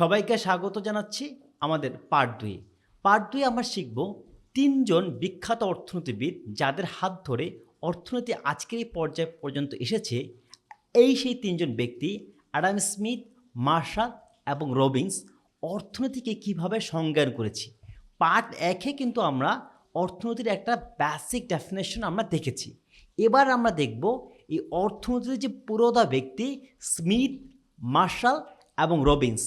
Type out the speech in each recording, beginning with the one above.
সবাইকে স্বাগত জানাচ্ছি আমাদের পার্ট দুয়ে পার্ট দুয়ে আমরা শিখব তিনজন বিখ্যাত অর্থনীতিবিদ যাদের হাত ধরে অর্থনীতি আজকের এই পর্যায় পর্যন্ত এসেছে। এই সেই তিনজন ব্যক্তি, অ্যাডাম স্মিথ, মার্শাল এবং রবিন্স, অর্থনীতিকে কীভাবে সংজ্ঞান করেছি। পার্ট একে কিন্তু আমরা অর্থনীতির একটা বেসিক ডেফিনেশন আমরা দেখেছি। এবার আমরা দেখব এই অর্থনীতির যে পুরোদা ব্যক্তি, স্মিথ, মার্শাল এবং রবিন্স।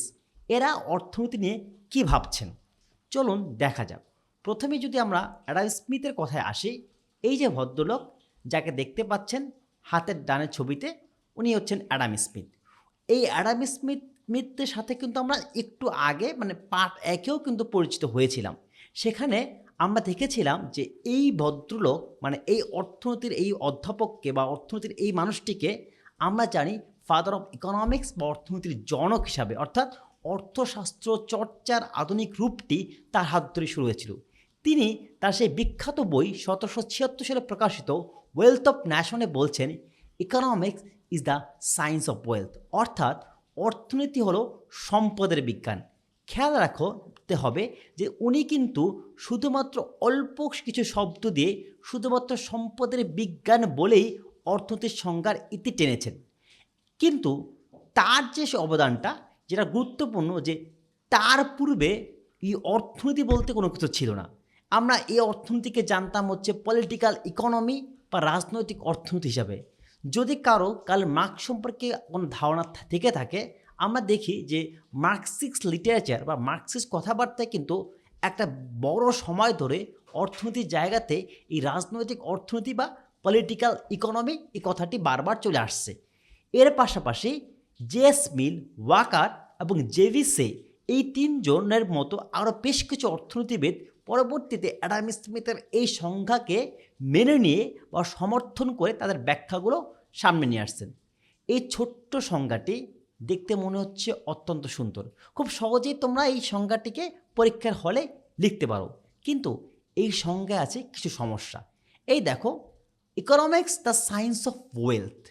এরা অর্থনীতি নিয়ে কী ভাবছেন? চলুন দেখা যাক। প্রথমে যদি আমরা অ্যাডাম স্মিথের কথায় আসি, এই যে ভদ্রলোক যাকে দেখতে পাচ্ছেন হাতের ডানের ছবিতে, উনি হচ্ছেন অ্যাডাম স্মিথ। এই অ্যাডাম স্মিথ, স্মিথের সাথে কিন্তু আমরা একটু আগে মানে পার্ট একেও কিন্তু পরিচিত হয়েছিলাম। সেখানে আমরা দেখেছিলাম যে এই ভদ্রলোক মানে এই অর্থনীতির এই অধ্যাপককে বা অর্থনীতির এই মানুষটিকে আমরা জানি ফাদার অফ ইকোনমিক্স বা অর্থনীতির জনক হিসাবে, অর্থাৎ অর্থশাস্ত্র চর্চার আধুনিক রূপটি তার হাত ধরে শুরু হয়েছিল। তিনি তার সেই বিখ্যাত বই সতেরোশো ছিয়াত্তর সালে প্রকাশিত ওয়েলথ অফ ন্যাশনে বলছেন economics is the science of wealth অর্থাৎ অর্থনীতি হলো সম্পদের বিজ্ঞান। খেয়াল রাখতে হবে যে উনি কিন্তু শুধুমাত্র অল্প কিছু শব্দ দিয়ে শুধুমাত্র সম্পদের বিজ্ঞান বলেই অর্থনীতির সংজ্ঞার ইতি টেনেছেন। কিন্তু তার যে অবদানটা যেটা গুরুত্বপূর্ণ যে তার পূর্বে এই অর্থনীতি বলতে কোনো কিছু ছিল না। আমরা এই অর্থনীতিকে জানতাম হচ্ছে পলিটিক্যাল ইকোনমি বা রাজনৈতিক অর্থনীতি হিসাবে। যদি কারও কাল মার্ক্স সম্পর্কে কোনো ধারণা থেকে থাকে, আমরা দেখি যে মার্কসিক্স লিটারেচার বা মার্কসিক্স কথাবার্তায় কিন্তু একটা বড় সময় ধরে অর্থনীতির জায়গাতে এই রাজনৈতিক অর্থনীতি বা পলিটিক্যাল ইকোনমি এই কথাটি বারবার চলে আসছে। এর পাশাপাশি জেস মিল ওয়াকার এবং জেভিসে এই তিনজনের মতো আরও বেশ কিছু অর্থনীতিবিদ পরবর্তীতে অ্যাডাম স্মিথের এই সংজ্ঞাকে মেনে নিয়ে বা সমর্থন করে তাদের ব্যাখ্যাগুলো সামনে নিয়ে আসছেন। এই ছোট্ট সংজ্ঞাটি দেখতে মনে হচ্ছে অত্যন্ত সুন্দর। খুব সহজেই তোমরা এই সংজ্ঞাটিকে পরীক্ষার হলে লিখতে পারো। কিন্তু এই সংজ্ঞায় আছে কিছু সমস্যা। এই দেখো economics the science of wealth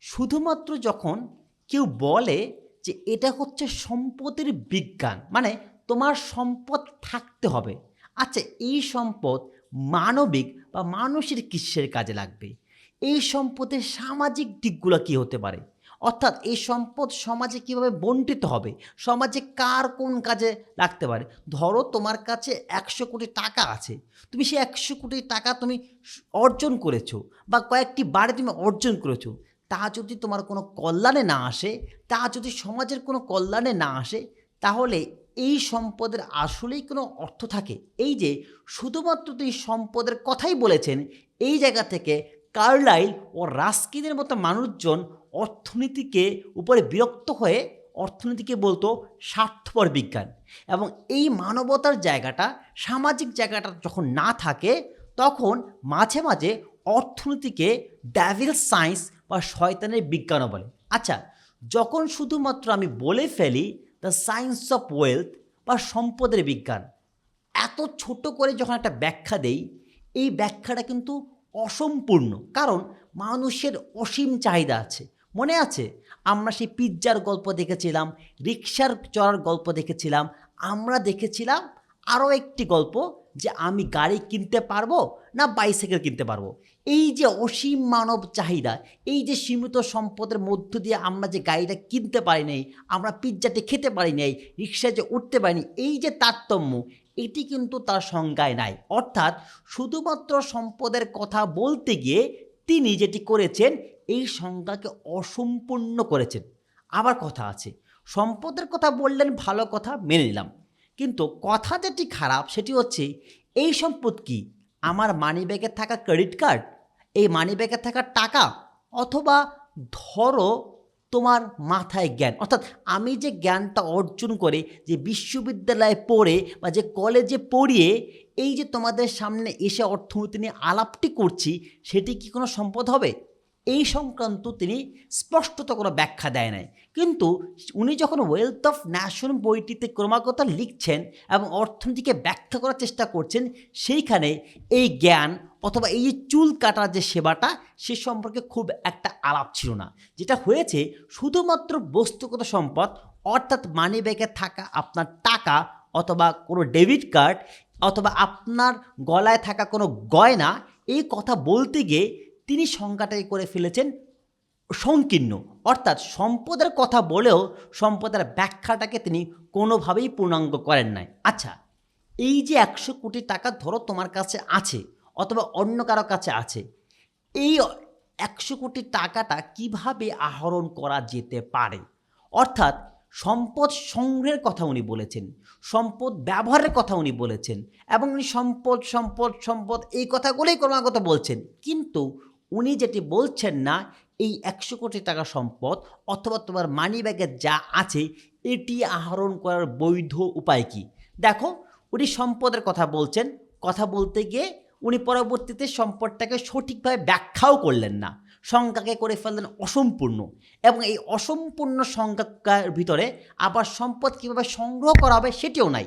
শুধুমাত্র যখন কেউ বলে যে এটা হচ্ছে সম্পদের বিজ্ঞান। মানে তোমার সম্পদ থাকতে হবে। আচ্ছা এই সম্পদ মানবিক বা মানুষের কিসের কাজে লাগবে? এই সম্পদের সামাজিক দিকগুলো কী হতে পারে? অর্থাৎ এই সম্পদ সমাজে কীভাবে বন্টিত হবে? সমাজে কার কোন কাজে লাগতে পারে? ধরো তোমার কাছে একশো কোটি টাকা আছে। তুমি সেই একশো কোটি টাকা তুমি অর্জন করেছ বা কয়েকটি বারে তুমি অর্জন করেছ। তা যদি তোমার কোনো কল্যাণে না আসে, তা যদি সমাজের কোনো কল্যাণে না আসে, তাহলে এই সম্পদের আসলেই কোনো অর্থ থাকে। এই যে শুধুমাত্র তিনি সম্পদের কথাই বলেছেন, এই জায়গা থেকে কার্লাইল ও রাস্কিনের মতো মানুষজন অর্থনীতিকে উপরে বিরক্ত হয়ে অর্থনীতিকে বলতো স্বার্থপর বিজ্ঞান। এবং এই মানবতার জায়গাটা, সামাজিক জায়গাটা যখন না থাকে, তখন মাঝে মাঝে অর্থনীতিকে ড্যাভিল সায়েন্স বা শয়তানের বিজ্ঞানও বলে। আচ্ছা যখন শুধুমাত্র আমি বলে ফেলি দ্য সায়েন্স অফ ওয়েলথ বা সম্পদের বিজ্ঞান, এত ছোট করে যখন একটা ব্যাখ্যা দেই, এই ব্যাখ্যাটা কিন্তু অসম্পূর্ণ। কারণ মানুষের অসীম চাহিদা আছে। মনে আছে? আমরা সেই পিৎজার গল্প দেখেছিলাম রিক্সার চড়ার গল্প দেখেছিলাম, আমরা দেখেছিলাম আরও একটি গল্প যে আমি গাড়ি কিনতে পারব না বাইসাইকেল কিনতে পারব। এই যে অসীম মানব চাহিদা, এই যে সীমিত সম্পদের মধ্য দিয়ে আমরা যে গাড়িটা কিনতে পারি নাই, আমরা পিৎজাটি খেতে পারি নাই, রিক্সায় যে উঠতে পারিনি এই যে তারতম্য, এটি কিন্তু তার সংজ্ঞায় নাই। অর্থাৎ শুধুমাত্র সম্পদের কথা বলতে গিয়ে তিনি যেটি করেছেন, এই সংজ্ঞাকে অসম্পূর্ণ করেছেন। আবার কথা আছে, সম্পদের কথা বললেন, ভালো কথা মেনে নিলাম। কিন্তু কথা যেটি খারাপ, সেটি হচ্ছে, এই সম্পদ কি? আমার মানি ব্যাগে থাকা ক্রেডিট কার্ড এই মানি ব্যাগে থাকা টাকা? অথবা ধরো তোমার মাথায় জ্ঞান। অর্থাৎ আমি যে জ্ঞানটা অর্জন করে, যে বিশ্ববিদ্যালয়ে পড়ে বা যে কলেজে পড়িয়ে এই যে তোমাদের সামনে এসে অর্থনীতি নিয়ে আলাপটি করছি, সেটি কি কোনো সম্পদ হবে? এই সংক্রান্ত তিনি স্পষ্টত কোনো ব্যাখ্যা দেয় নাই। কিন্তু উনি যখন ওয়েলথ অফ ন্যাশন বইটিতে ক্রমাগত লিখছেন এবং অর্থনীতিকে ব্যাখ্যা করার চেষ্টা করছেন, সেইখানে এই জ্ঞান অথবা এই যে চুল কাটার যে সেবাটা, সে সম্পর্কে খুব একটা আলাপ ছিল না। যেটা হয়েছে, শুধুমাত্র বস্তুগত সম্পদ, অর্থাৎ মানি ব্যাগে থাকা আপনার টাকা অথবা কোনো ডেবিট কার্ড অথবা আপনার গলায় থাকা কোনো গয়না, এই কথা বলতে গিয়ে তিনি সংজ্ঞাটাই করে ফেলেছেন সংকীর্ণ। অর্থাৎ সম্পদের কথা বলেও সম্পদের ব্যাখ্যাটাকে তিনি কোনোভাবেই পূর্ণাঙ্গ করেন নাই। আচ্ছা এই যে একশো কোটি টাকা ধরো তোমার কাছে আছে অথবা অন্য কারও কাছে আছে, এই একশো কোটি টাকাটা কীভাবে আহরণ করা যেতে পারে? অর্থাৎ সম্পদ সংগ্রহের কথা উনি বলেছেন, সম্পদ ব্যবহারের কথা উনি বলেছেন এবং উনি সম্পদ সম্পদ সম্পদ এই কথাগুলোই ক্রমাগত বলছেন। কিন্তু উনি যেটি বলছেন না, এই একশো কোটি টাকা সম্পদ অথবা তোমার মানি ব্যাগে যা আছে, এটি আহরণ করার বৈধ উপায় কি? দেখো, উনি সম্পদের কথা বলছেন, কথা বলতে গিয়ে উনি পরবর্তীতে সম্পদটাকে সঠিকভাবে ব্যাখ্যাও করলেন না। সংজ্ঞাকে করে ফেললেন অসম্পূর্ণ এবং এই অসম্পূর্ণ সংজ্ঞার ভিতরে আবার সম্পদ কীভাবে সংগ্রহ করা হবে সেটিও নাই।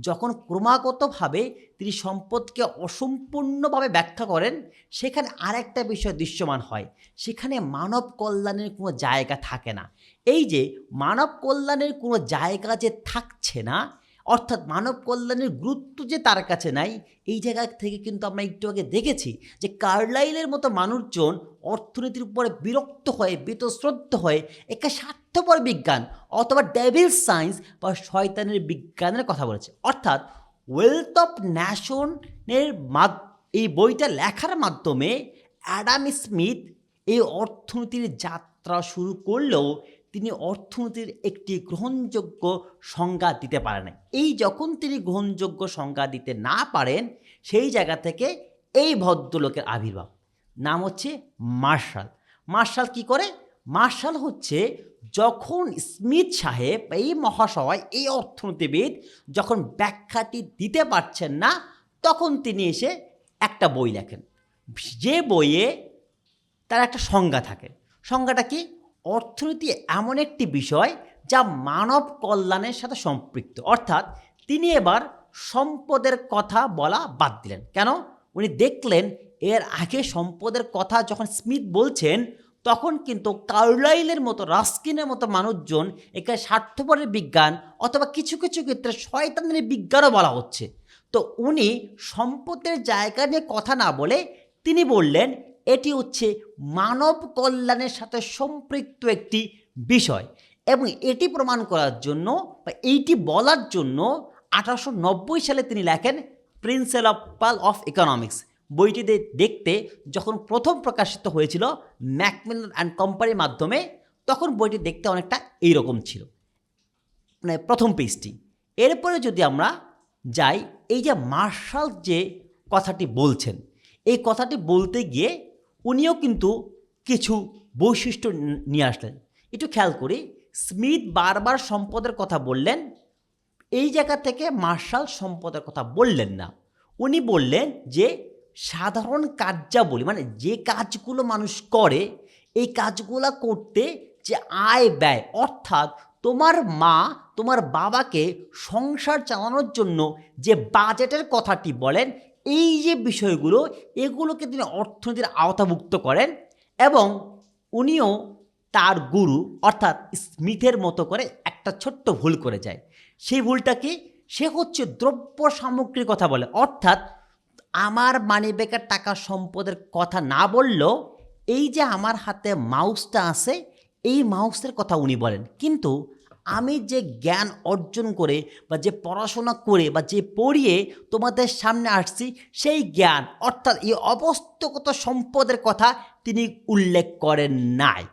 যখন ক্রমাগতভাবে তিনি সম্পদকে অসম্পূর্ণভাবে ব্যাখ্যা করেন, সেখানে আরেকটা বিষয় দৃশ্যমান হয়। সেখানে মানব কল্যাণের কোনো জায়গা থাকে না। এই যে মানব কল্যাণের কোনো জায়গা যে থাকছে না অর্থাৎ মানব কল্যাণের গুরুত্ব যে তার কাছে নাই, এই জায়গা থেকে কিন্তু আমরা একটু আগে দেখেছি যে কার্লাইলের মতো মানুষজন অর্থনীতির উপরে বিরক্ত হয়ে, বিতশ্রদ্ধ হয়ে একে স্বার্থপর বিজ্ঞান অথবা ডেভিল সায়েন্স বা শয়তানের বিজ্ঞানের কথা বলেছে। অর্থাৎ ওয়েলথ অফ ন্যাশনের এই বইটা লেখার মাধ্যমে অ্যাডাম স্মিথ এই অর্থনীতির যাত্রা শুরু করলেও তিনি অর্থনীতির একটি গ্রহণযোগ্য সংজ্ঞা দিতে পারেন না এই যখন তিনি গ্রহণযোগ্য সংজ্ঞা দিতে না পারেন, সেই জায়গা থেকে এই ভদ্রলোকের আবির্ভাব। নাম হচ্ছে মার্শাল। মার্শাল কি করে? মার্শাল হচ্ছে যখন স্মিথ সাহেব এই মহাশয় এই অর্থনীতিবিদ যখন ব্যাখ্যাটি দিতে পারছেন না, তখন তিনি এসে একটা বই লেখেন। যে বইয়ে তার একটা সংজ্ঞা থাকে। সংজ্ঞাটা কি? অর্থনীতি এমন একটি বিষয় যা মানব কল্যাণের সাথে সম্পৃক্ত। অর্থাৎ তিনি এবার সম্পদের কথা বলা বাদ দিলেন। কেন? উনি দেখলেন এর আগে সম্পদের কথা যখন স্মিথ বলছেন, তখন কিন্তু কার্লাইলের মতো, রাস্কিনের মতো মানুষজন এখানে স্বার্থপরের বিজ্ঞান অথবা কিছু কিছু ক্ষেত্রে শয়তানের বিজ্ঞানও বলা হচ্ছে। তো উনি সম্পদের জায়গা নিয়ে কথা না বলে তিনি বললেন এটি হচ্ছে মানব কল্যাণের সাথে সম্পৃক্ত একটি বিষয় এবং এটি প্রমাণ করার জন্য বা এইটি বলার জন্য আঠারোশো নব্বই সালে তিনি লেখেন প্রিন্সিপাল অফ পাল অফ ইকোনমিক্স বইটি দে- দেখতে যখন প্রথম প্রকাশিত হয়েছিল ম্যাকমিলান অ্যান্ড কোম্পানির মাধ্যমে, তখন বইটি দেখতে অনেকটা এইরকম ছিল। মানে প্রথম পেজটি। এরপরে যদি আমরা যাই, এই যে মার্শাল যে কথাটি বলছেন, এই কথাটি বলতে গিয়ে উনিও কিন্তু কিছু বৈশিষ্ট্য নিয়ে আসলেন। একটু খেয়াল করি, স্মিথ বারবার সম্পদের কথা বললেন, এই জায়গা থেকে মার্শাল সম্পদের কথা বললেন না। উনি বললেন যে, সাধারণ কার্যাবলী মানে যে কাজগুলো মানুষ করে, এই কাজগুলো করতে যে আয় ব্যয়, অর্থাৎ তোমার মা, তোমার বাবাকে সংসার চালানোর জন্য যে বাজেটের কথাটি বলেন এই যে বিষয়গুলো, এগুলোকে তিনি অর্থনীতির আওতাভুক্ত করেন এবং উনিও তার গুরু, অর্থাৎ স্মিথের মতো করে একটা ছোট্ট ভুল করে যায়। সেই ভুলটা কি সে হচ্ছে দ্রব্য সামগ্রীর কথা বলে। অর্থাৎ আমার মানি ব্যাগের টাকা সম্পদের কথা না বললেও এই যে আমার হাতে মাউসটা আছে, এই মাউসের কথা উনি বলেন। কিন্তু আমি যে জ্ঞান অর্জন করে বা যে পড়াশোনা করে বা যে পড়িয়ে তোমাদের সামনে আসছি, সেই জ্ঞান, অর্থাৎ এই অবস্থগত সম্পদের কথা তিনি উল্লেখ করেন নাই।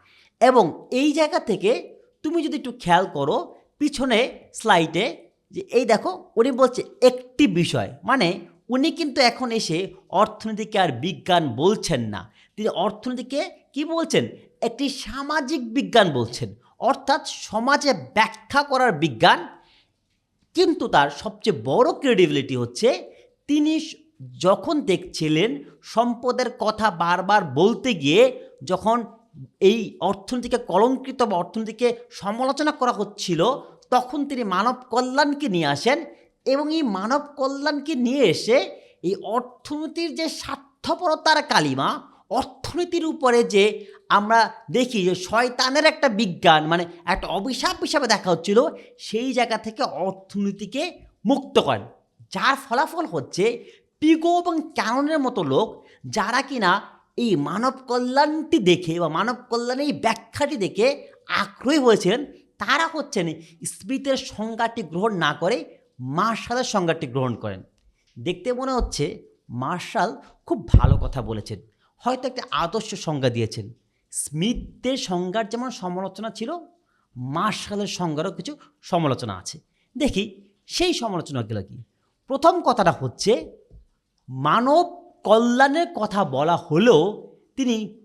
এবং এই জায়গা থেকে তুমি যদি একটু খেয়াল করো, পিছনে স্লাইডে যে এই দেখো, উনি বলছে একটি বিষয়। মানে উনি কিন্তু এখন এসে অর্থনীতিকে আর বিজ্ঞান বলছেন না। তিনি অর্থনীতিকে কি বলছেন? একটি সামাজিক বিজ্ঞান বলছেন। অর্থাৎ সমাজে ব্যাখ্যা করার বিজ্ঞান, কিন্তু তার সবচেয়ে বড় ক্রেডিবিলিটি হচ্ছে তিনি যখন দেখছিলেন সম্পদের কথা বারবার বলতে গিয়ে যখন এই অর্থনীতিকে কলঙ্কিত বা অর্থনীতিকে সমালোচনা করা হচ্ছিল, তখন তিনি মানব কল্যাণকে নিয়ে আসেন এবং এই মানব কল্যাণকে নিয়ে এসে এই অর্থনীতির যে স্বার্থপরতার কালিমা, অর্থ অর্থনীতির উপরে যে আমরা দেখি যে শয়তানের একটা বিজ্ঞান মানে একটা অভিশাপ হিসাবে দেখা হচ্ছিল, সেই জায়গা থেকে অর্থনীতিকে মুক্ত করেন যার ফলাফল হচ্ছে পিগো এবং ক্যাননের মতো লোক, যারা কিনা এই মানব কল্যাণটি দেখে বা মানব কল্যাণের এই ব্যাখ্যাটি দেখে আগ্রহী হয়েছিলেন, তারা হচ্ছেন স্মিথের সংজ্ঞাটি গ্রহণ না করে মার্শালের সংজ্ঞাটি গ্রহণ করেন। দেখতে মনে হচ্ছে মার্শাল খুব ভালো কথা বলেছেন। হয়তো একটা আদর্শ সংজ্ঞা দিয়েছেন। স্মিথদের সংজ্ঞার যেমন সমালোচনা ছিল, মার্শালের সংজ্ঞারও কিছু সমালোচনা আছে। দেখি, সেই সমালোচনাগুলো কি? প্রথম কথাটা হচ্ছে, মানব কল্যাণের কথা বলা হলেও তিনি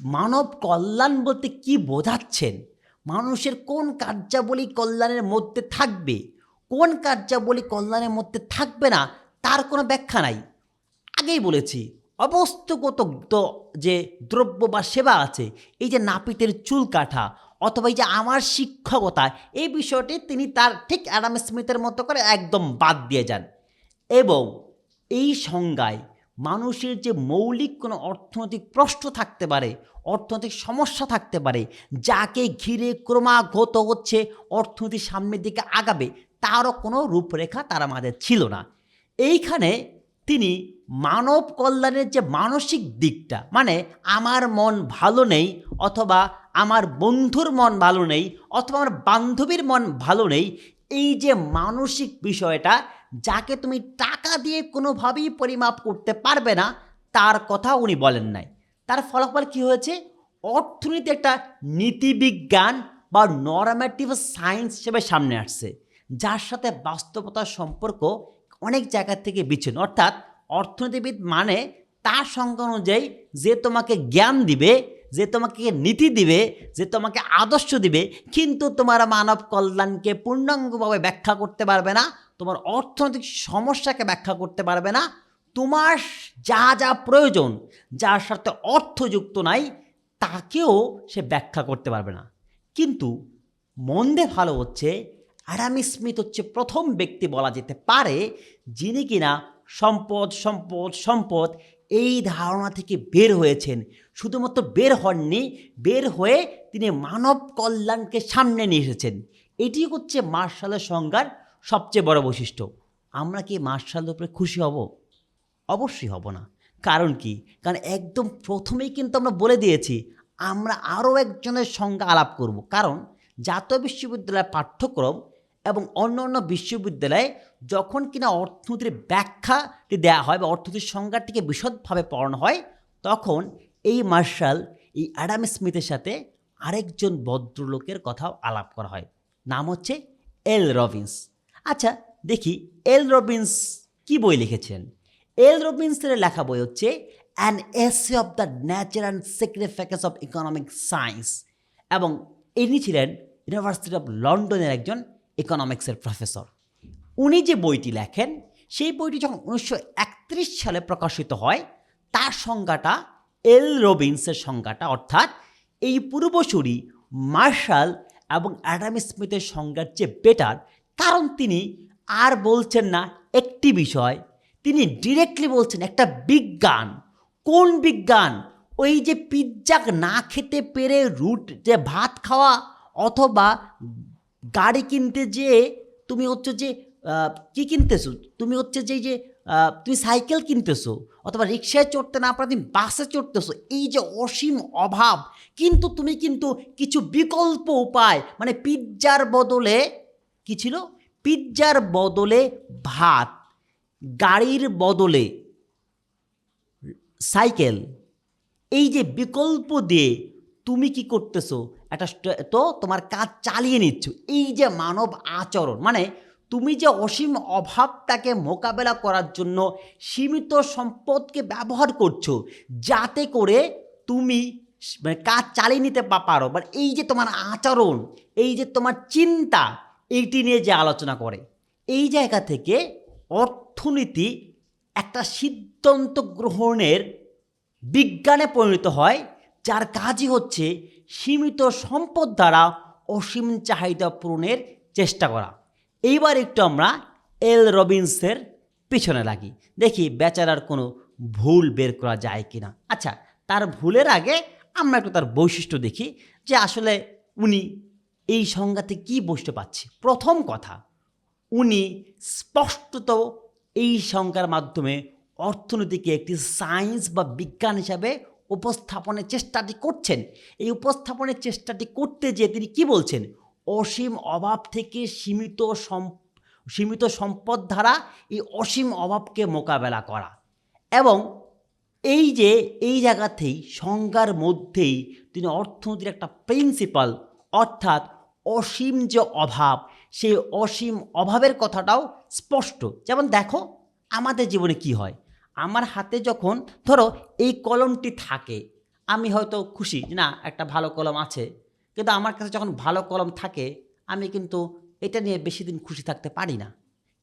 মানব কল্যাণ বলতে কি বোঝাচ্ছেন? মানুষের কোন কার্যাবলী কল্যাণের মধ্যে থাকবে? কোন কার্যাবলী কল্যাণের মধ্যে থাকবে না? তার কোনো ব্যাখ্যা নাই। আগেই বলেছি অবস্থাগত যে দ্রব্য বা সেবা আছে, এই যে নাপিতের চুল কাটা অথবা এই যে আমার শিক্ষকতা, এই বিষয়টি তিনি তার ঠিক অ্যাডাম স্মিথের মতো করে একদম বাদ দিয়ে যান। এবং এই সংজ্ঞায় মানুষের যে মৌলিক কোনো অর্থনৈতিক প্রশ্ন থাকতে পারে, অর্থনৈতিক সমস্যা থাকতে পারে, যাকে ঘিরে ক্রমাগত হচ্ছে অর্থনীতি সামনের দিকে আগাবে, তারও কোনো রূপরেখা তার মাঝে ছিল না। এইখানে তিনি মানব কল্যাণের যে মানসিক দিকটা মানে আমার মন ভালো নেই অথবা আমার বন্ধুর মন ভালো নেই অথবা আমার বান্ধবীর মন ভালো নেই, এই যে মানসিক বিষয়টা, যাকে তুমি টাকা দিয়ে কোনোভাবেই পরিমাপ করতে পারবে না, তার কথা উনি বলেন নাই। তার ফলাফল কি হয়েছে? অর্থনীতি একটা নীতিবিজ্ঞান বা নরমেটিভ সায়েন্স হিসেবে সামনে আসছে, যার সাথে বাস্তবতার সম্পর্ক অনেক জায়গা থেকে বিচ্ছিন্ন। অর্থাৎ অর্থনীতিবিদ মানে তার সংজ্ঞা অনুযায়ী যে তোমাকে জ্ঞান দিবে, যে তোমাকে নীতি দিবে, যে তোমাকে আদর্শ দিবে, কিন্তু তোমার মানব কল্যাণকে পূর্ণাঙ্গভাবে ব্যাখ্যা করতে পারবে না, তোমার অর্থনৈতিক সমস্যাকে ব্যাখ্যা করতে পারবে না, তোমার যা যা প্রয়োজন, যার সাথে অর্থযুক্ত নাই, তাকেও সে ব্যাখ্যা করতে পারবে না। কিন্তু মন্দে ভালো হচ্ছে অ্যাডামি স্মিথ হচ্ছে প্রথম ব্যক্তি বলা যেতে পারে, যিনি কিনা সম্পদ সম্পদ সম্পদ এই ধারণা থেকে বের হয়েছেন। শুধুমাত্র বের হননি, বের হয়ে তিনি মানব কল্যাণকে সামনে নিয়ে এসেছেন। এটি হচ্ছে মার্শালের সংজ্ঞার সবচেয়ে বড় বৈশিষ্ট্য। আমরা কি মার্শালের উপরে খুশি হব? অবশ্যই হব না। কারণ কি? কারণ একদম প্রথমেই কিন্তু আমরা বলে দিয়েছি, আমরা আরও একজনের সঙ্গে আলাপ করব। কারণ জাতীয় বিশ্ববিদ্যালয়ের পাঠ্যক্রম এবং অন্য অন্য বিশ্ববিদ্যালয়ে যখন কিনা অর্থনীতির ব্যাখ্যাটি দেওয়া হয় বা অর্থনীতির সংজ্ঞাটিকে বিশদভাবে পড়ানো হয়, তখন এই মার্শাল, এই অ্যাডাম স্মিথের সাথে আরেকজন ভদ্রলোকের কথাও আলাপ করা হয়। নাম হচ্ছে এল রবিন্স। আচ্ছা দেখি এল রবিন্স কি বই লিখেছেন? এল রবিন্সের লেখা বই হচ্ছে an essay of the nature and significance of economic science এবং ইনি ছিলেন ইউনিভার্সিটি অফ লন্ডনের একজন ইকোনমিক্সের প্রফেসর উনি যে বইটি লেখেন, সেই বইটি যখন উনিশশো একত্রিশ সালে প্রকাশিত হয়, তার সংজ্ঞাটা এল রবিন্সের সংজ্ঞাটা, অর্থাৎ এই পূর্বসূরি মার্শাল এবং অ্যাডাম স্মিথের সংজ্ঞার চেয়ে বেটার, কারণ তিনি আর বলছেন না একটি বিষয়, তিনি ডিরেক্টলি বলছেন একটা বিজ্ঞান। কোন বিজ্ঞান? ওই যে পিৎজা না খেতে পেরে রুট, যে ভাত খাওয়া অথবা গাড়ি কিনতে যেয়ে তুমি হচ্ছে যে কি কিনতেছো? তুমি হচ্ছে যে যে তুমি সাইকেল কিনতেছো অথবা রিক্সায় চড়তে না পারা তুমি বাসে চড়তেছো, এই যে অসীম অভাব। কিন্তু তুমি কিন্তু কিছু বিকল্প উপায় মানে পিৎজার বদলে, কি ছিল? পিৎজার বদলে ভাত, গাড়ির বদলে সাইকেল। এই যে বিকল্প দিয়ে তুমি কি করতেছো? একটা তো তোমার কাজ চালিয়ে নিচ্ছ। এই যে মানব আচরণ মানে তুমি যে অসীম অভাবটাকে মোকাবেলা করার জন্য সীমিত সম্পদকে ব্যবহার করছ, যাতে করে তুমি মানে কাজ চালিয়ে নিতে পারো। বা এই যে তোমার আচরণ, এই যে তোমার চিন্তা, এইটি নিয়ে যে আলোচনা করে, এই জায়গা থেকে অর্থনীতি একটা সিদ্ধান্ত গ্রহণের বিজ্ঞানে পরিণত হয়, যার কাজই হচ্ছে সীমিত সম্পদ দ্বারা অসীম চাহিদা পূরণের চেষ্টা করা। এইবার একটু আমরা এল রবিন্সের পিছনে লাগি। দেখি বেচারার কোনো ভুল বের করা যায় কিনা। আচ্ছা তার ভুলের আগে আমরা একটু তার বৈশিষ্ট্য দেখি যে আসলে উনি এই সংজ্ঞাতে কি বুঝতে পারছে প্রথম কথা, উনি স্পষ্টত এই সংজ্ঞার মাধ্যমে অর্থনীতিকে একটি সায়েন্স বা বিজ্ঞান হিসাবে উপস্থাপনের চেষ্টাটি করছেন। এই উপস্থাপনের চেষ্টাটি করতে যেয়ে তিনি কি বলছেন? অসীম অভাব থেকে সীমিত সম, সীমিত সম্পদ দ্বারা এই অসীম অভাবকে মোকাবেলা করা। এবং এই যে, এই জায়গাতেই, সংজ্ঞার মধ্যেই তিনি অর্থনীতির একটা প্রিন্সিপাল অর্থাৎ অসীম যে অভাব, সেই অসীম অভাবের কথাটাও স্পষ্ট। যেমন দেখো, আমাদের জীবনে কি হয়? আমার হাতে যখন ধরো এই কলমটি থাকে, আমি হয়তো খুশি না, একটা ভালো কলম আছে। কিন্তু আমার কাছে যখন ভালো কলম থাকে, আমি কিন্তু এটা নিয়ে বেশি দিন খুশি থাকতে পারি না।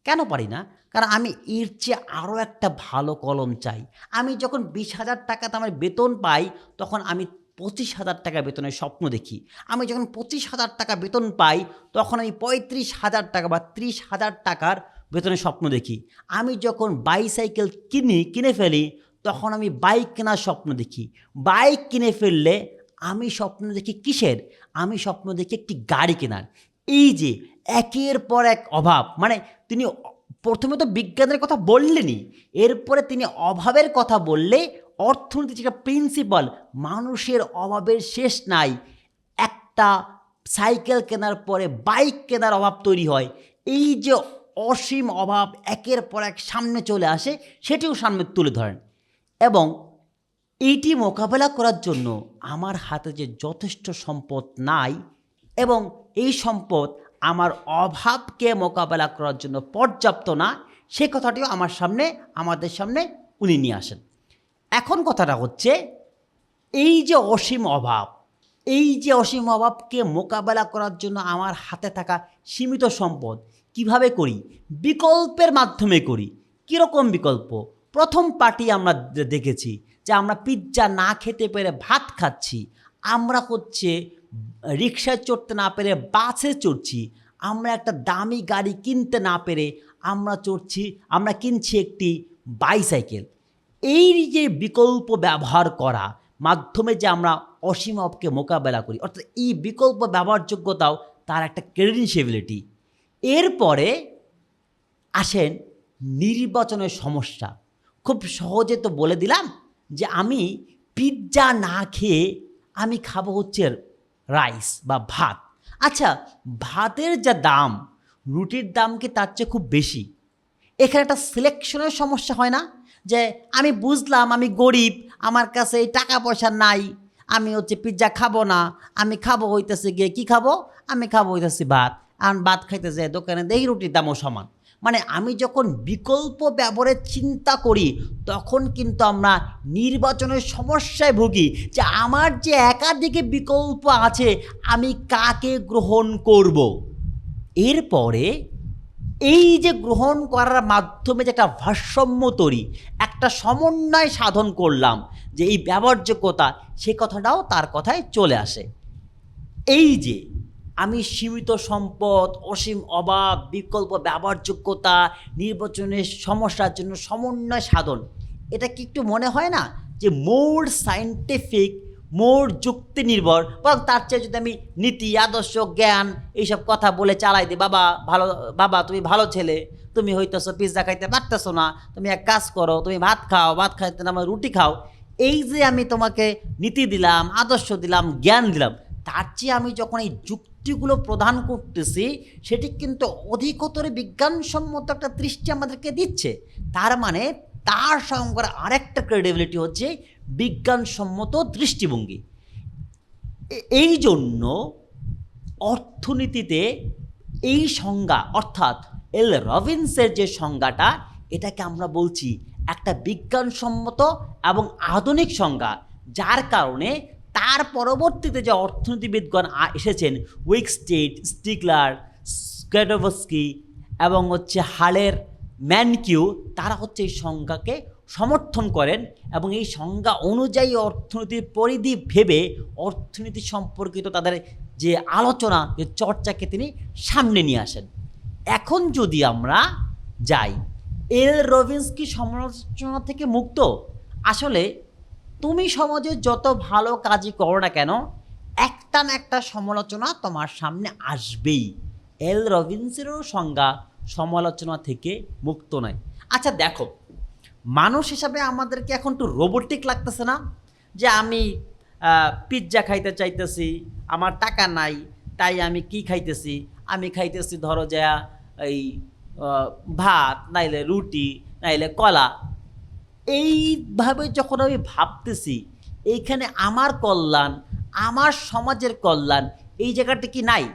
কেন পারি না? কারণ আমি এর চেয়ে আরও একটা ভালো কলম চাই। আমি যখন বিশ হাজার টাকাতে আমার বেতন পাই, তখন আমি পঁচিশ হাজার টাকা বেতনের স্বপ্ন দেখি। আমি যখন পঁচিশ হাজার টাকা বেতন পাই, তখন আমি পঁয়ত্রিশ হাজার টাকা বা ত্রিশ হাজার টাকার বেতনের স্বপ্ন দেখি। আমি যখন বাইসাইকেল কিনি, কিনে ফেলি, তখন আমি বাইক কেনার স্বপ্ন দেখি। বাইক কিনে ফেললে আমি স্বপ্ন দেখি কিসের? আমি স্বপ্ন দেখি একটি গাড়ি কেনার। এই যে একের পর এক অভাব মানে তিনি প্রথমে তো বিজ্ঞানের কথা বললেনই, এরপরে তিনি অভাবের কথা বললে অর্থনীতি যেটা প্রিন্সিপাল মানুষের অভাবের শেষ নাই। একটা সাইকেল কেনার পরে বাইক কেনার অভাব তৈরি হয়। এই যে অসীম অভাব একের পর এক সামনে চলে আসে, সেটিও সামনে তুলে ধরেন। এবং এইটি মোকাবেলা করার জন্য আমার হাতে যে যথেষ্ট সম্পদ নাই এবং এই সম্পদ আমার অভাবকে মোকাবেলা করার জন্য পর্যাপ্ত না, সে কথাটিও আমার সামনে, আমাদের সামনে উনি নিয়ে আসেন। এখন কথাটা হচ্ছে, এই যে অসীম অভাব, এই যে অসীম অভাবকে মোকাবেলা করার জন্য আমার হাতে থাকা সীমিত সম্পদ কীভাবে করি? বিকল্পের মাধ্যমে করি। কীরকম বিকল্প? প্রথম পার্টি আমরা দেখেছি যে আমরা পিৎজা না খেতে পেরে ভাত খাচ্ছি। আমরা হচ্ছে রিক্সায় চড়তে না পেরে বাসে চড়ছি। আমরা একটা দামি গাড়ি কিনতে না পেরে আমরা চড়ছি, আমরা কিনছি একটি বাইসাইকেল এই যে বিকল্প ব্যবহার করা, মাধ্যমে যে আমরা অসীম মোকাবেলা করি, অর্থাৎ এই বিকল্প ব্যবহারযোগ্যতাও তার একটা ক্রেডেন্সিয়াবিলিটি এরপরে আসেন নির্বাচনের সমস্যা। খুব সহজে তো বলে দিলাম যে আমি পিৎজা না খেয়ে আমি খাব হচ্ছে রাইস বা ভাত। আচ্ছা ভাতের যা দাম, রুটির দাম কি তার চেয়ে খুব বেশি? এখানে একটা সিলেকশনের সমস্যা হয় না? যে আমি বুঝলাম আমি গরিব, আমার কাছে টাকা পয়সা নাই, আমি হচ্ছে পিৎজা খাব না, আমি খাব হইতেছে গিয়ে কি খাব? আমি খাব হইতেছি ভাত। আর ভাত খাইতে যাই দোকানে দেখি রুটির দামও সমান। মানে আমি যখন বিকল্প ব্যবহারের চিন্তা করি, তখন কিন্তু আমরা নির্বাচনের সমস্যায় ভুগি যে আমার যে একাধিকে বিকল্প আছে, আমি কাকে গ্রহণ করব? এরপরে এই যে গ্রহণ করার মাধ্যমে যে একটা ভারসাম্য তৈরি, একটা সমন্বয় সাধন করলাম যে এই ব্যবহারযোগ্যতা, সে কথাটাও তার কথায় চলে আসে। এই যে আমি সীমিত সম্পদ, অসীম অভাব, বিকল্প ব্যবহারযোগ্যতা, নির্বাচনের সমস্যার জন্য সমন্বয় সাধন। এটা কি একটু মনে হয় না? যে মোর সায়েন্টিফিক মোর যুক্তি নির্ভর বরং তার চেয়ে যদি আমি নীতি, আদর্শ, জ্ঞান এইসব কথা বলে চালাই দিই, বাবা, ভালো, বাবা, তুমি ভালো ছেলে, তুমি হইতেছো পিৎজা খাইতে পারতেছো না, তুমি এক কাজ করো, তুমি ভাত খাও, ভাত খাইতে না আমার রুটি খাও। এই যে আমি তোমাকে নীতি দিলাম, আদর্শ দিলাম, জ্ঞান দিলাম তার চেয়ে আমি যখন এই যুক্তিগুলো প্রদান করতেছি, সেটি কিন্তু অধিকতর বিজ্ঞানসম্মত একটা দৃষ্টি আমাদেরকে দিচ্ছে। তার মানে তার সঙ্গে আরেকটা ক্রেডিবিলিটি হচ্ছে বিজ্ঞানসম্মত দৃষ্টিভঙ্গি। এই জন্য অর্থনীতিতে এই সংজ্ঞা, অর্থাৎ এল রবিন্সের যে সংজ্ঞাটা, এটাকে আমরা বলছি একটা বিজ্ঞানসম্মত এবং আধুনিক সংজ্ঞা, যার কারণে তার পরবর্তীতে যে অর্থনীতিবিদগণ এসেছেন উইকস্টেট স্টিকলার স্কেডোভস্কি এবং হচ্ছে হালের ম্যানকিউ, তারা হচ্ছে এই সংজ্ঞাকে সমর্থন করেন এবং এই সংজ্ঞা অনুযায়ী অর্থনীতির পরিধি ভেবে অর্থনীতি সম্পর্কিত তাদের যে আলোচনা, যে চর্চাকে তিনি সামনে নিয়ে আসেন। এখন যদি আমরা যাই, এল রবিন্স কি সমালোচনা থেকে মুক্ত? আসলে তুমি সমাজে যত ভালো কাজই করো না কেন, একটা না একটা সমালোচনা তোমার সামনে আসবেই। এল রবিন্সেরও সংজ্ঞা সমালোচনা থেকে মুক্ত নয়। আচ্ছা দেখো, মানুষ হিসাবে আমাদেরকে এখন একটু রোবোটিক লাগতেছে না? যে আমি পিৎজা খাইতে চাইতেছি, আমার টাকা নাই, তাই আমি কি খাইতেছি? আমি খাইতেছি ধরো যা, এই ভাত, নাইলে রুটি, নাইলে কলা। এইভাবে যখন আমি ভাবতেছি, এইখানে আমার কল্যাণ, আমার সমাজের কল্যাণ, এই জায়গাটা কি নাই?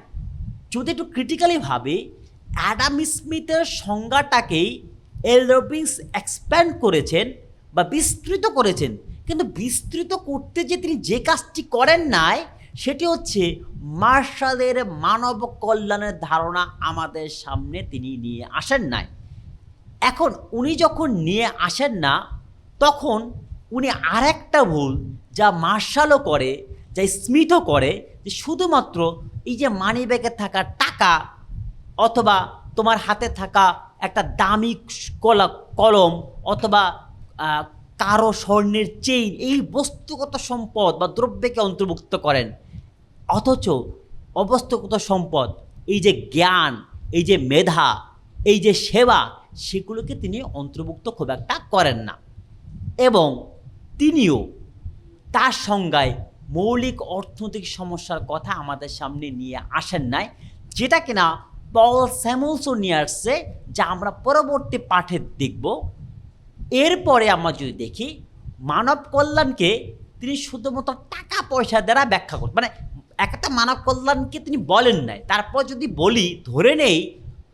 যদি একটু ক্রিটিক্যালি ভাবে অ্যাডাম স্মিথের সংজ্ঞাটাকেই এল রবিন্স এক্সপ্যান্ড করেছেন বা বিস্তৃত করেছেন। কিন্তু বিস্তৃত করতে যে তিনি যে কাজটি করেন নাই, সেটি হচ্ছে মার্শালের মানব কল্যাণের ধারণা আমাদের সামনে তিনি নিয়ে আসেন নাই। এখন উনি যখন নিয়ে আসেন না তখন উনি আর একটা ভুল যা মার্শালও করে, যা স্মিথও করে, যে শুধুমাত্র এই যে মানি ব্যাগে থাকা টাকা অথবা তোমার হাতে থাকা একটা দামি কলা, কলম অথবা কারও স্বর্ণের চেইন এই বস্তুগত সম্পদ বা দ্রব্যকে অন্তর্ভুক্ত করেন। অথচ অবস্থাগত সম্পদ, এই যে জ্ঞান, এই যে মেধা, এই যে সেবা, সেগুলোকে তিনি অন্তর্ভুক্ত খুব একটা করেন না। এবং তিনিও তার সংজ্ঞায় মৌলিক অর্থনৈতিক সমস্যার কথা আমাদের সামনে নিয়ে আসেন নাই, যেটা কিনা পল স্যামুলসও নিয়ে আসছে যা আমরা পরবর্তী পাঠে দেখব। এরপরে আমরা যদি দেখি, মানব কল্যাণকে তিনি শুধুমাত্র টাকা পয়সা দ্বারা ব্যাখ্যা করেন মানে একটা মানব কল্যাণকে তিনি বলেন নাই। তারপর যদি বলি, ধরে নেই,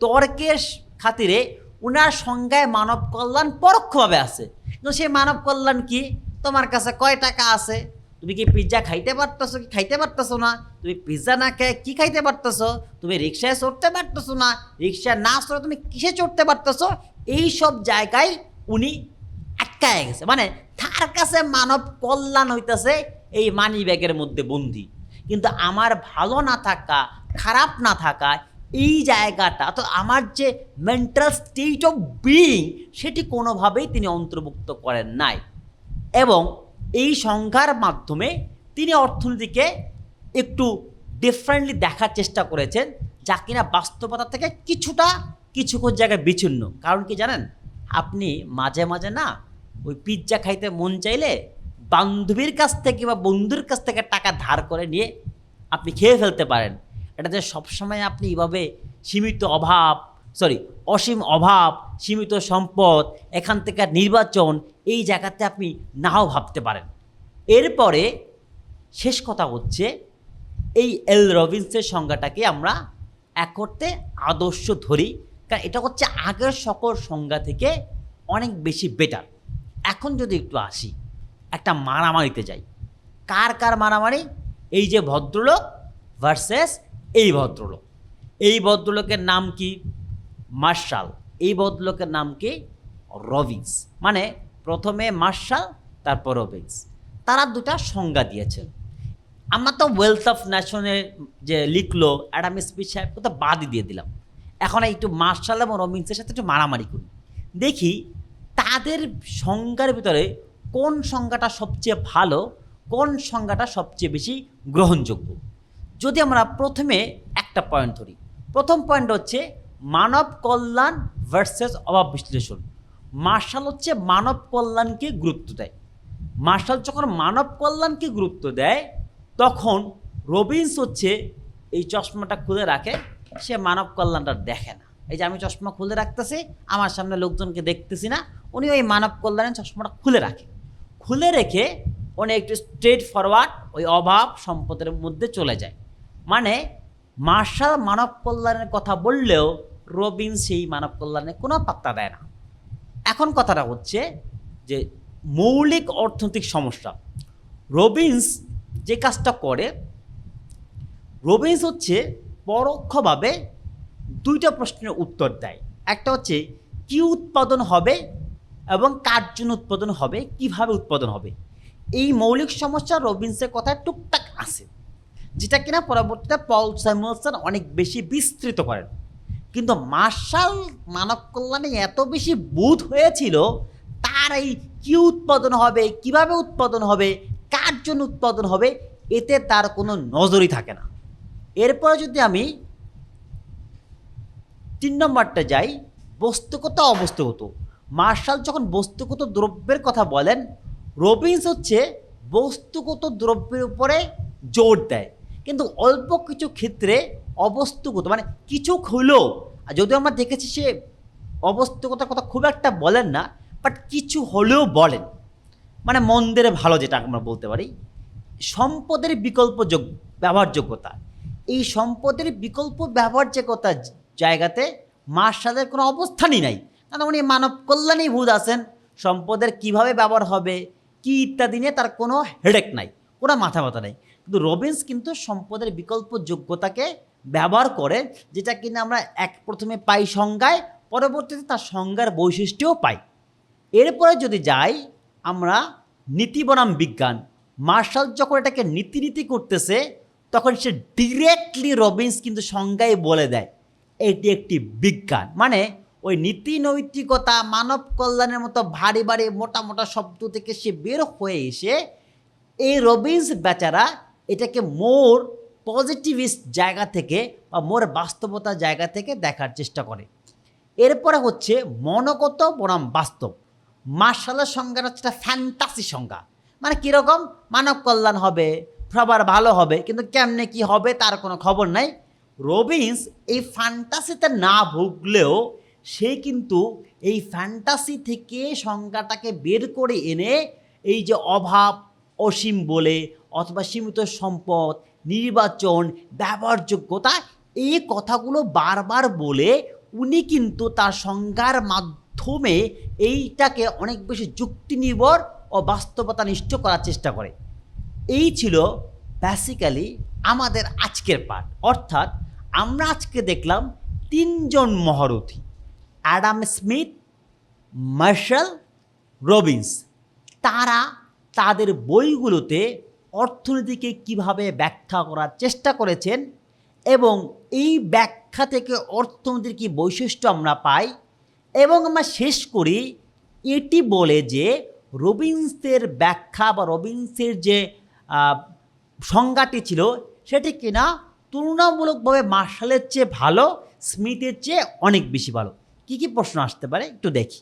তর্কের খাতিরে ওনার সংজ্ঞায় মানব কল্যাণ পরোক্ষভাবে আছে। কিন্তু সেই মানব কল্যাণ কি? তোমার কাছে কয় টাকা আছে? তুমি কি পিৎজা খাইতে পারতেছো কি খাইতে পারতেছো না? তুমি পিৎজা না খেয়ে কি খাইতে পারতেছো? তুমি রিক্সায় চড়তে পারতেছো না? রিক্সায় না চড়ে তুমি কিসে চড়তে পারতেছো? এই সব জায়গায় উনি আটকায় গেছে। মানে তার কাছে মানব কল্যাণ হইতেছে এই মানি ব্যাগের মধ্যে বন্দি। কিন্তু আমার ভালো না থাকা, খারাপ না থাকা এই জায়গাটা তো আমার যে মেন্টাল স্টেট অফ বিইং সেটি কোনোভাবেই তিনি অন্তর্ভুক্ত করেন নাই। এবং এই সংখ্যার মাধ্যমে তিনি অর্থনীতিকে একটু ডিফারেন্টলি দেখার চেষ্টা করেছেন, যা কিনা বাস্তবতা থেকে কিছুটা কিছু কিছু জায়গায় বিচ্ছিন্ন। কারণ কি জানেন? আপনি মাঝে মাঝে না ওই পিৎজা খাইতে মন চাইলে বান্ধবীর কাছ থেকে বা বন্ধুর কাছ থেকে টাকা ধার করে নিয়ে আপনি খেয়ে ফেলতে পারেন। এটা যে সবসময় আপনি এভাবে সীমিত অভাব সরি অসীম অভাব, সীমিত সম্পদ, এখান থেকে নির্বাচন, এই জায়গাতে আপনি নাও ভাবতে পারেন। এরপরে শেষ কথা হচ্ছে, এই এল রবিন্সের সংজ্ঞাটাকে আমরা এক করতে আদর্শ ধরি, কারণ এটা হচ্ছে আগের সকল সংজ্ঞা থেকে অনেক বেশি বেটার এখন যদি একটু আসি, একটা মারামারিতে যাই, কার কার মারামারি? এই যে ভদ্রলোক ভার্সেস এই ভদ্রলোক। এই ভদ্রলোকের নাম কি? মার্শাল। এই ভদ্রলোকের নাম কি? রবিন্স। মানে প্রথমে মার্শাল, তারপর রবিন্স। তারা দুটা সংজ্ঞা দিয়েছেন। আমরা তো ওয়েলথ অফ ন্যাশনের যে লিখলো অ্যাডাম স্পিচ সাহেব তো বাদই দিয়ে দিলাম। এখন একটু মার্শাল এবং রবিন্সের সাথে একটু মারামারি করি। দেখি, তাদের সংজ্ঞার ভিতরে কোন সংজ্ঞাটা সবচেয়ে ভালো, কোন সংজ্ঞাটা সবচেয়ে বেশি গ্রহণযোগ্য? যদি আমরা প্রথমে একটা পয়েন্ট ধরি, প্রথম পয়েন্ট হচ্ছে মানব কল্যাণ ভার্সেস অভাব বিশ্লেষণ। মার্শাল হচ্ছে মানব কল্যাণকে গুরুত্ব দেয়। মার্শাল যখন মানব কল্যাণকে গুরুত্ব দেয়, তখন রবিন্স হচ্ছে এই চশমাটা খুলে রাখে, সে মানব কল্যাণটা দেখে না। এই যে আমি চশমা খুলে রাখতেছি, আমার সামনে লোকজনকে দেখতেছি না, উনি ওই মানব কল্যাণের চশমাটা খুলে রাখে। খুলে রেখে উনি একটু স্ট্রেট ফরওয়ার্ড ওই অভাব সম্পদের মধ্যে চলে যায়। মানে মার্শাল মানব কল্যাণের কথা বললেও রবিন সেই মানব কল্যাণে কোনো পাত্তা দেয় না। এখন কথাটা হচ্ছে যে মৌলিক অর্থনৈতিক সমস্যা। রবিন্স যে কাজটা করে, রবিন্স হচ্ছে পরোক্ষভাবে দুইটা প্রশ্নের উত্তর দেয়। একটা হচ্ছে, কি উৎপাদন হবে এবং কার জন্য উৎপাদন হবে, কীভাবে উৎপাদন হবে? এই মৌলিক সমস্যা রবিন্সের কথায় টুকটাক আছে। যেটা কিনা পরবর্তীতে পল স্যামুয়েলসন অনেক বেশি বিস্তৃত করেন। কিন্তু মার্শাল মানব কল্যাণে এত বেশি বুধ হয়েছিল, তার এই কী উৎপাদন হবে, কীভাবে উৎপাদন হবে, কার জন্য উৎপাদন হবে, এতে তার কোনো নজরই থাকে না। এরপরে যদি আমি তিন নম্বরটা যাই, বস্তুগত অবস্তুগত। মার্শাল যখন বস্তুগত দ্রব্যের কথা বলেন, রবিন্স হচ্ছে বস্তুগত দ্রব্যের উপরে জোর দেয়। কিন্তু অল্প কিছু ক্ষেত্রে অবস্তুগত মানে কিছু হলেও যদিও আমরা দেখেছি সে অবস্তুগতার কথা খুব একটা বলেন না বাট কিছু হলেও বলেন। মানে মন্দের ভালো যেটা আমরা বলতে পারি, সম্পদের বিকল্প যোগ ব্যবহারযোগ্যতা এই সম্পদের বিকল্প ব্যবহারযোগ্যতা জায়গাতে মার্শালের কোনো অবস্থানই নাই। কারণ উনি মানব কল্যাণী ভূত আছেন, সম্পদের কীভাবে ব্যবহার হবে, কি ইত্যাদি নিয়ে তার কোনো হেডেক নাই, কোনো মাথা ব্যথা নেই। কিন্তু রবিন্স কিন্তু সম্পদের বিকল্প যোগ্যতাকে ব্যবহার করে, যেটা কিনা আমরা এক প্রথমে পাই সংজ্ঞায়, পরবর্তীতে তার সংজ্ঞার বৈশিষ্ট্যও পাই। এরপরে যদি যাই, আমরা নীতি বনাম বিজ্ঞান। মার্শাল যখন এটাকে নীতি নীতি করতেছে, তখন সে ডিরেক্টলি রবিন্স কিন্তু সংজ্ঞায় বলে দেয়, এটি একটি বিজ্ঞান। মানে ওই নীতি নৈতিকতা, মানব কল্যাণের মতো ভারী ভারী মোটা মোটা শব্দ থেকে সে বের হয়ে এসে, এই রবিন্স বেচারা এটাকে মোর পজিটিভিস্ট জায়গা থেকে বা মোর বাস্তবতার জায়গা থেকে দেখার চেষ্টা করে। এরপরে হচ্ছে মনগত বনাম বাস্তব। মার্শালের সংজ্ঞাটা হচ্ছে একটা ফ্যান্টাসি সংজ্ঞা। মানে কীরকম? মানব কল্যাণ হবে, সবার ভালো হবে, কিন্তু কেমনে কি হবে তার কোনো খবর নাই। রবিন্স এই ফ্যান্টাসিতে না ভুগলেও সে কিন্তু এই ফ্যান্টাসি থেকে সংজ্ঞাটাকে বের করে এনে এই যে অভাব, অসীম বলে অথবা সীমিত সম্পদ, নির্বাচন, ব্যবহারযোগ্যতা, এই কথাগুলো বারবার বলে উনি কিন্তু তার সংজ্ঞার মাধ্যমে এইটাকে অনেক বেশি যুক্তি নির্ভর ও বাস্তবতা নিষ্ঠ করার চেষ্টা করে। এই ছিল বেসিক্যালি আমাদের আজকের পাঠ। অর্থাৎ আমরা আজকে দেখলাম তিনজন মহারথী, অ্যাডাম স্মিথ, মার্শাল রবিন্স। তারা তাদের বইগুলোতে অর্থনীতিকে কীভাবে ব্যাখ্যা করার চেষ্টা করেছেন এবং এই ব্যাখ্যা থেকে অর্থনীতির কী বৈশিষ্ট্য আমরা পাই? এবং আমরা শেষ করি, এটি বলে যে রবিন্সের ব্যাখ্যা বা রবিন্সের যে সংজ্ঞাটি ছিল, সেটি কিনা তুলনামূলকভাবে মার্শালের চেয়ে ভালো, স্মিথের চেয়ে অনেক বেশি ভালো। কী কী প্রশ্ন আসতে পারে? একটু দেখি।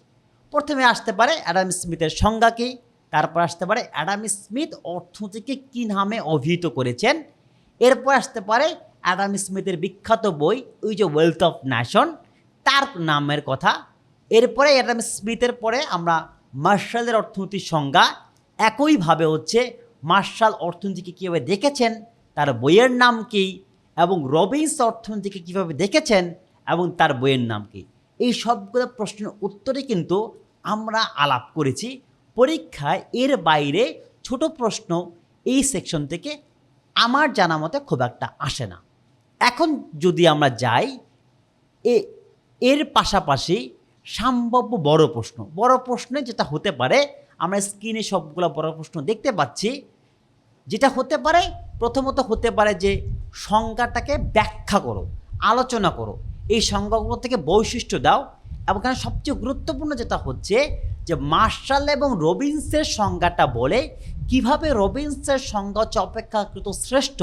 প্রথমে আসতে পারে অ্যাডাম স্মিথের সংজ্ঞা কী? তারপর আসতে পারে অ্যাডাম স্মিথ অর্থনীতিকে কী নামে অভিহিত করেছেন? এরপর আসতে পারে অ্যাডাম স্মিথের বিখ্যাত বই, ওই যে ওয়েলথ অফ ন্যাশন তার নামের কথা। এরপরে অ্যাডাম স্মিথের পরে আমরা মার্শালের অর্থনীতির সংজ্ঞা, একইভাবে হচ্ছে মার্শাল অর্থনীতিকে কীভাবে দেখেছেন, তার বইয়ের নাম কী, এবং রবিন্স অর্থনীতিকে কীভাবে দেখেছেন, এবং তার বইয়ের নাম কী। এই সবগুলো প্রশ্নের উত্তরে কিন্তু আমরা আলাপ করেছি। পরীক্ষায় এর বাইরে ছোট প্রশ্ন এই সেকশন থেকে আমার জানা মতে খুব একটা আসে না। এখন যদি আমরা যাই, এ, এর পাশাপাশি সম্ভাব্য বড় প্রশ্ন। বড় প্রশ্নে যেটা হতে পারে, আমরা স্ক্রিনে সবগুলো বড় প্রশ্ন দেখতে পাচ্ছি। যেটা হতে পারে, প্রথমত হতে পারে যে সংজ্ঞাটাকে ব্যাখ্যা করো, আলোচনা করো। এই সংজ্ঞাগুলো থেকে বৈশিষ্ট্য দাও এবং এখানে সবচেয়ে গুরুত্বপূর্ণ যেটা হচ্ছে যে মার্শাল এবং রবিন্সের সংজ্ঞাটা বলে কীভাবে রবিন্সের সংজ্ঞা হচ্ছে অপেক্ষাকৃত শ্রেষ্ঠ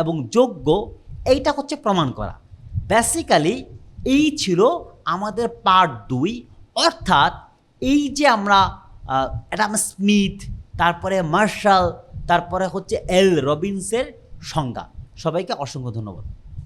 এবং যোগ্য, এইটা হচ্ছে প্রমাণ করা। বেসিক্যালি এই ছিল আমাদের পার্ট দুই। অর্থাৎ এই যে আমরা অ্যাডাম স্মিথ তারপরে মার্শাল তারপরে হচ্ছে এল রবিন্সের সংজ্ঞা। সবাইকে অসংখ্য ধন্যবাদ।